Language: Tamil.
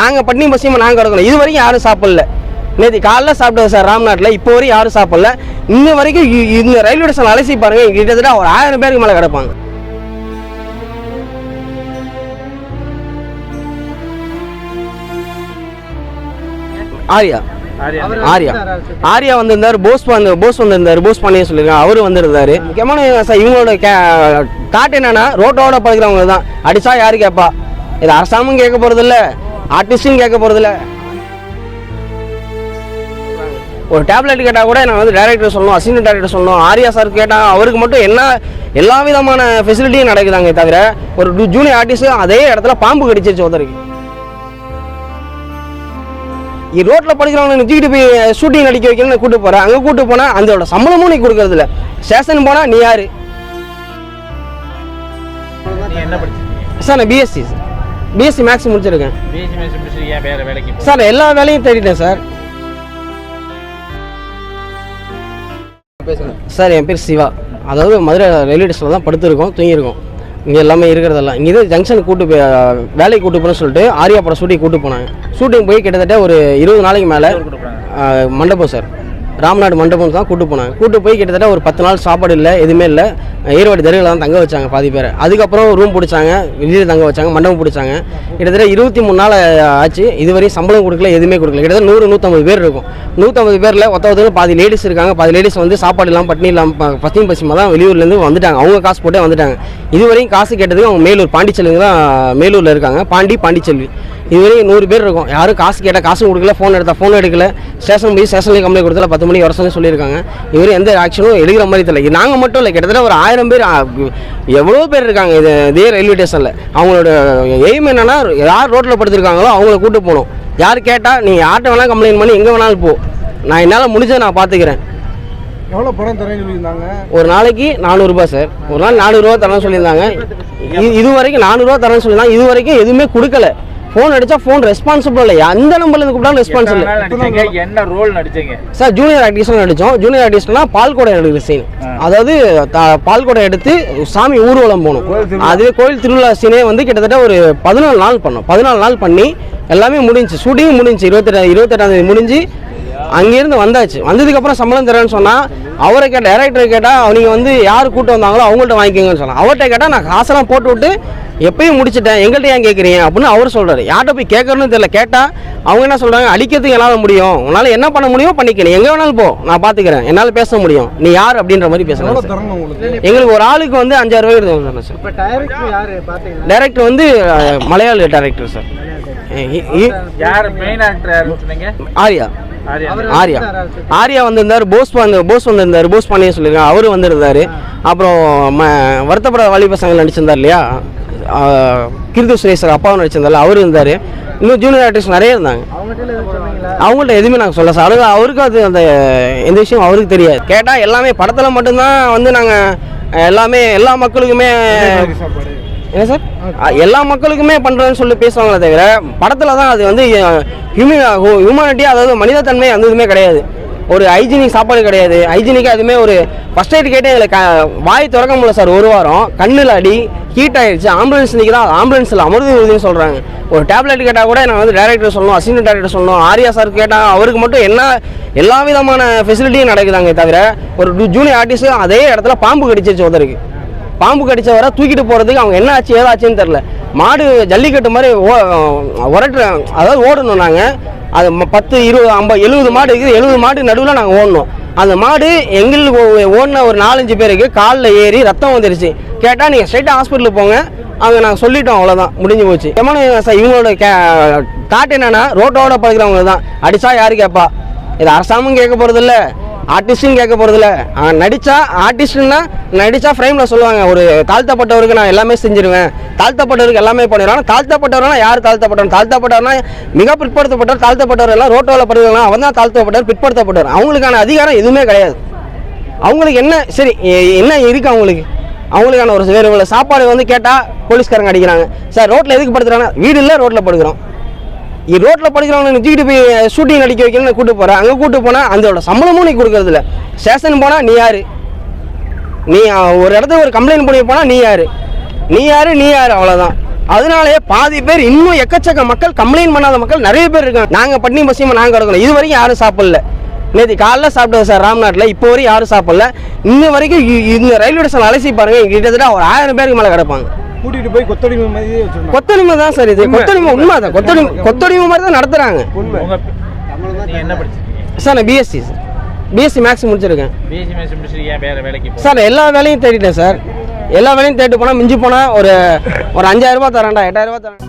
நாங்கள் பட்டினி பசியமாக நாங்கள் கிடக்கணும் இது வரைக்கும் யாரும் சாப்பிடல. நேற்று காலைல சாப்பிட்டது சார் ராம்நாட்டில் இப்போ வரையும் யாரும் சாப்பிடல. இன்ன வரைக்கும் இந்த ரயில்வே ஸ்டேஷன் அலசி பாருங்க கிட்டத்தட்ட ஒரு ஆயிரம் பேருக்கு மேலே கிடப்பாங்க. ஆரியா. ஆரியா. ஆரியா. வந்திருந்தார் போஸ் வந்து போஸ் வந்திருந்தார் போஸ் பண்ணிய சொல்லியிருக்காங்க. அவரு வந்திருந்தாரு. முக்கியமான சார் இவங்களோட தாட் என்னன்னா ரோட்டோட படுக்கிறவங்க தான். அடிச்சா யாரு கேட்பா இது அரசாங்கமும் கேட்க போறது இல்ல ஆர்டிஸ்டும் கேட்க போறது இல்ல ஒரு டேப்லெட் கேட்டால் கூட நான் வந்து டேரக்டர் சொல்லணும் அசிஸ்டன்ட் டேரக்டர் சொல்லணும். ஆரியா சார் கேட்டால் அவருக்கு மட்டும் என்ன எல்லா விதமான ஃபெசிலிட்டியும் நடக்குதாங்க தவிர ஒரு ஜூனியர் ஆர்டிஸ்ட் அதே இடத்துல பாம்பு கடிச்சிருச்சு ஒருத்தருக்கு ரோட்ல படிக்கிறவங்க நிறுத்திக்கிட்டு போய் ஷூட்டிங் நடிக்க வைக்கணும்னு கூட்டு போறேன். அங்க கூட்டு போனா அதோட சம்பளமும் நீ கொடுக்கறது இல்ல. ஸ்டேஷன் போனா நீ யாரு? சார் நான் பிஎஸ்சி பிஎஸ்சி மேக்ஸ் முடிச்சிருக்கேன். பிஎஸ்சி வேற வேலைக்கு சார் எல்லா வேலையும் தேடிட்டேன் சார். சார் என் பேர் சிவா. அதாவது மதுரை ரயில்வே ஸ்டேஷனில் தான் படுத்திருக்கோம் தூங்கியிருக்கோம். இங்கே எல்லாமே இருக்கிறதெல்லாம். இங்கே இது ஜங்ஷன் கூட்டு போய் வேலைக்கு கூட்டு போகணும்னு சொல்லிட்டு ஆரியா படம் ஷூட்டிங் கூட்டு போனாங்க. ஷூட்டிங் போய் கிட்டத்தட்ட ஒரு இருபது நாளைக்கு மேலே மண்டபம் சார். ராம்நாடு மண்டபம் தான் கூட்டு போனாங்க. கூட்டு போய் கிட்டத்தட்ட ஒரு பத்து நாள் சாப்பாடு இல்லை எதுவுமே இல்லை. ஈரோடு தெருவில் தான் தங்க வச்சாங்க பாதி பேர். அதுக்கப்புறம் ரூம் பிடிச்சாங்க வெளியில் தங்க வச்சாங்க மண்டபம் பிடிச்சாங்க. கிட்டத்தட்ட இருபத்தி மூணு நாள் ஆச்சு. இதுவரையும் சம்பளம் கொடுக்கல எதுவுமே கொடுக்கல. கிட்டத்தட்ட நூறு நூற்றம்பது பேர் இருக்கும். நூற்றம்பது பேரில் ஒத்த ஒருத்தர் பாதி லேடிஸ் இருக்காங்க. பாதி லேடிஸ் வந்து சாப்பாடு இல்லாமல் பட்டினி இல்லாமல் பசியும் பசியமாக தான் வெளியூர்லேருந்து வந்துட்டாங்க. அவங்க காசு போட்டே வந்துட்டாங்க. இதுவரையும் காசு கேட்டதுக்கு அவங்க மேலூர் பாண்டிச்செல்வி தான் மேலூரில் இருக்காங்க. பாண்டி பாண்டிச்செல்வி. இதுவரையும் நூறு பேர் இருக்கும். யாரும் காசு கேட்டால் காசும் கொடுக்கல ஃபோன் எடுத்தா ஃபோன் எடுக்கல. ஸ்டேஷன் போய் ஸ்டேஷன்லேயே கம்ப்ளைண்ட் கொடுத்தல பத்து மணிக்கு வர சொல்லி சொல்லியிருக்காங்க. இவரு எந்த ஆக்ஷனும் எடுக்கிற மாதிரி தெரியல. நாங்கள் மட்டும் இல்லை கிட்டத்தட்ட ஒரு ஆயிரம் பேர் எவ்வளோ பேர் இருக்காங்க இது இதே ரயில்வே ஸ்டேஷனில் அவங்களோட எய்ம் என்னன்னா யார் ரோட்டில் படுத்திருக்காங்களோ அவங்கள கூட்டு போகணும். யார் கேட்டால் நீ யார்கிட்ட வேணால் கம்ப்ளைண்ட் பண்ணி எங்கே வேணாலும் போ. நான் என்னால் முடிஞ்சதை நான் பார்த்துக்கிறேன் எவ்வளோ பணம் தரேன்னு சொல்லியிருந்தாங்க? ஒரு நாளைக்கு நானூறுரூபா சார். ஒரு நாள் நானூறுரூவா தரேன்னு சொல்லியிருந்தாங்க. இது இது வரைக்கும் நானூறுரூவா தரேன்னு சொல்லியிருந்தாங்க. இது வரைக்கும் எதுவுமே கொடுக்கல. ஃபோன் அடிச்சா ஃபோன் ரெஸ்பான்சிபிள் இல்லை கூப்பிட்டாலும் ரெஸ்பான்ஸ் எத்தனை இல்லை. நாள் நடிச்சீங்க? என்ன ரோல் நடிச்சீங்க? சார் ஜூனியர் ஆர்டிஸ்ட்லாம் நடித்தோம் ஜூனியர் ஆர்டிஸ்ட்னா பால்கோடை எடுக்கிற சீன் அதாவது பால்கோடை எடுத்து சாமி ஊர்வலம் போகணும். அதுவே கோயில் திருவிழா சீனே வந்து கிட்டத்தட்ட ஒரு பதினாலு நாள் பண்ணோம். பதினாலு நாள் பண்ணி எல்லாமே முடிஞ்சு ஷூட்டிங் முடிஞ்சு இருபத்தெட்டு இருபத்தெட்டாம் தேதி முடிஞ்சு அங்கேருந்து வந்தாச்சு. வந்ததுக்கப்புறம் சம்பளம் தரேன்னு சொன்னால் அவரை கேட்ட டேரக்டர் கேட்டால் அவங்க வந்து யார் கூட்டம் வந்தாங்களோ அவங்கள்ட்ட வாங்கிக்கோங்கன்னு சொன்னாங்க அவர்கிட்ட கேட்டால் நான் காசெல்லாம் போட்டு விட்டு எப்பயும் முடிச்சிட்டேன். எங்கள்கிட்ட ஏன் கேட்குறீங்க அப்படின்னு அவர் சொல்கிறாரு யார்கிட்ட போய் கேட்கறன்னு தெரியல. கேட்டால் அவங்க என்ன சொல்கிறாங்க அடிக்கிறதுக்கு என்னால் முடியும். உன்னால் என்ன பண்ண முடியுமோ பண்ணிக்க நீ எங்கே வேணாலும் போ. நான் பார்த்துக்கிறேன் என்னால் பேச முடியும். நீ யார் அப்படின்ற மாதிரி உங்களுக்கு? எங்களுக்கு ஒரு ஆளுக்கு வந்து அஞ்சாயிரம் ரூபாய் எடுத்து சார் இப்போ டைரக்டர் யார்? பார்த்தீங்களா டேரக்டர் வந்து மலையாள டேரக்டர் சார் ஆர்யா. ஆரியா. ஆர்யா. ஆர்யா வந்திருந்தார் போஸ் வந்து போஸ் வந்திருந்தார் போஸ் பண்ணிய சொல்லியிருக்காங்க அவரு வந்திருந்தாரு. அப்புறம் ம வருத்தப்பட வாலிப சங்கம் நடிச்சிருந்தார் இல்லையா? ஆஹ் சுரேஷர் அப்பாவும் நடிச்சிருந்தால அவரும் இருந்தார். இன்னும் ஜூனியர் ஆர்டிஸ்ட் நிறைய இருந்தாங்க. அவங்கள்ட்ட எதுவுமே நாங்கள் சொல்ல சார். அது அவருக்கு அது அந்த எந்த விஷயம் அவருக்கு தெரியாது. கேட்டால் எல்லாமே படத்தில் மட்டும்தான் வந்து நாங்கள் எல்லாமே எல்லா மக்களுக்குமே என்ன சார்? எல்லா மக்களுக்குமே பண்ணுறதுன்னு சொல்லி பேசுவாங்களே தவிர படத்தில் தான் அது வந்து ஹியூமன் ஹியூமனிட்டி அதாவது மனிதத்தன்மை அந்த இதுவுமே கிடையாது. ஒரு ஹைஜீனிக் சாப்பாடு கிடையாது. ஹைஜீனிக்காக எதுவுமே ஒரு ஃபஸ்ட் எய்ட் கேட்டே இதில் க- வாய் திறக்க முடியல சார். ஒரு வாரம் கண்ணில் அடி ஹீட் ஆகிடுச்சு ஆம்புலன்ஸ் நிற்கிறா ஆம்புலன்ஸில் அமிர்த விருதுன்னு சொல்கிறாங்க ஒரு டேப்லெட் கேட்டால் கூட நான் வந்து டேரக்டர் சொல்லணும் அசிஸ்டன்ட் டேரக்டர் சொல்லணும். ஆரியா சார் கேட்டால் அவருக்கு மட்டும் என்ன எல்லா விதமான ஃபெசிலிட்டியும் நடக்குதாங்க தவிர ஒரு ஜூனியர் ஆர்டிஸ்ட்டு அதே இடத்துல பாம்பு கடிச்சிருச்சு ஒருத்தருக்கு பாம்பு கடிச்ச வர தூக்கிட்டு போகிறதுக்கு அவங்க என்ன ஆச்சு ஏதாச்சுன்னு தெரில மாடு ஜல்லிக்கட்டு மாதிரி ஓ உரட்டு அதாவது ஓடணும் நாங்கள் அது ம- பத்து இருபது ஐம்பது எழுபது மாடு இருக்குது. எழுபது மாடு நடுவில் நாங்கள் ஓடணும். அந்த மாடு எங்களுக்கு ஓ- ஓடின ஒரு நாலஞ்சு பேருக்கு காலில் ஏறி ரத்தம் வந்துருச்சு. கேட்டால் நீங்கள் ஸ்ட்ரைட்டாக ஹாஸ்பிட்டலுக்கு போங்க. அங்கே நாங்கள் சொல்லிட்டோம் அவ்வளோதான் முடிஞ்சு போச்சு. எமன சார் இவங்களோட கே தாட் என்னென்னா ரோட்டோட பழகிறவங்க தான். அடித்தா யார் கேட்பா இது அரசாங்கமும் கேட்க போகிறதில்ல ஆர்டிஸ்டும் கேட்க போகிறதில்ல நடித்தா ஆர்டிஸ்ட்னா நடித்தா ஃப்ரேமில் சொல்லுவாங்க. ஒரு தாழ்த்தப்பட்டவருக்கு நான் எல்லாமே செஞ்சிருவேன். தாழ்த்தப்பட்டவருக்கு எல்லாமே பண்ணிடுவேன். ஆனால் தாழ்த்தப்பட்டவர்னா யார் தாழ்த்தப்பட்டவர் தாழ்த்தப்பட்டவர்னா மிக பிற்படுத்தப்பட்டவர் தாழ்த்தப்பட்டவர் எல்லாம் ரோட்டோவில் படுவாங்க அவன் தான் தாழ்த்தப்பட்டவர் பிற்படுத்தப்பட்டவர். அவங்களுக்கான அதிகாரம் எதுவுமே கிடையாது. அவங்களுக்கு என்ன சரி என்ன இருக்குது அவங்களுக்கு? அவங்களுக்கான ஒரு வேறு உள்ள சாப்பாடு வந்து கேட்டால் போலீஸ்காரங்க அடிக்கிறாங்க. சார் ரோட்டில் எதுக்கு படுத்துறாங்க? வீடு இல்லை ரோட்டில் படுக்கிறோம். ரோட்டில் படிக்கிறவங்க தூக்கிட்டு போய் ஷூட்டிங் நடிக்க வைக்கணும்னு கூட்டு போகிறேன் அங்கே கூட்டு போனால் அதோட சம்பளமும் நீ கொடுக்கறதில்ல ஸ்டேஷன் போனால் நீ யார்? நீ ஒரு இடத்துல ஒரு கம்ப்ளைண்ட் பண்ணி போனால் நீ யார்? நீ யார்? நீ யார்? அவ்வளோதான் அதனாலேயே பாதி பேர் இன்னும் எக்கச்சக்க மக்கள் கம்ப்ளைண்ட் பண்ணாத மக்கள் நிறைய பேர் இருக்காங்க. நாங்கள் பட்டினி பசியமாக நாங்கள் கிடக்கணும். இது வரைக்கும் யாரும் சாப்பிடல. நேற்று காலைல சாப்பிட்டது சார் ராம்நாட்டில் இப்போ வரையும் யாரும் சாப்பிடல. இன்ன வரைக்கும் இ- இந்த ரயில்வே ஸ்டேஷன் அலசி பாருங்க கிட்டத்தட்ட ஒரு ஆயிரம் பேருக்கு மேலே கிடப்பாங்க. கூட்டிட்டு போய் கொத்தடிமை மாதிரி கொத்தடிமை தான் சார் இது. கொத்தடிமை உண்மை. தான் கொத்தடிமை கொத்தடிமை மாதிரி தான் நடத்துறாங்க. சார் நான் பிஎஸ்சி சார். பிஎஸ்சி மேக்ஸ் முடிச்சிருக்கேன். பிஎஸ்சி மேத்ஸ் முடிச்சுட்டு ஏன் வேற வேலைக்கு போ சார் எல்லா வேலையும் தேடிட்டேன் சார். எல்லா வேலையும் தேடிட்டு போனால் மிஞ்சி போனால் ஒரு ஒரு அஞ்சாயிரம் ரூபாய் தரேன்டா எட்டாயிரம் ரூபாய் தரேன்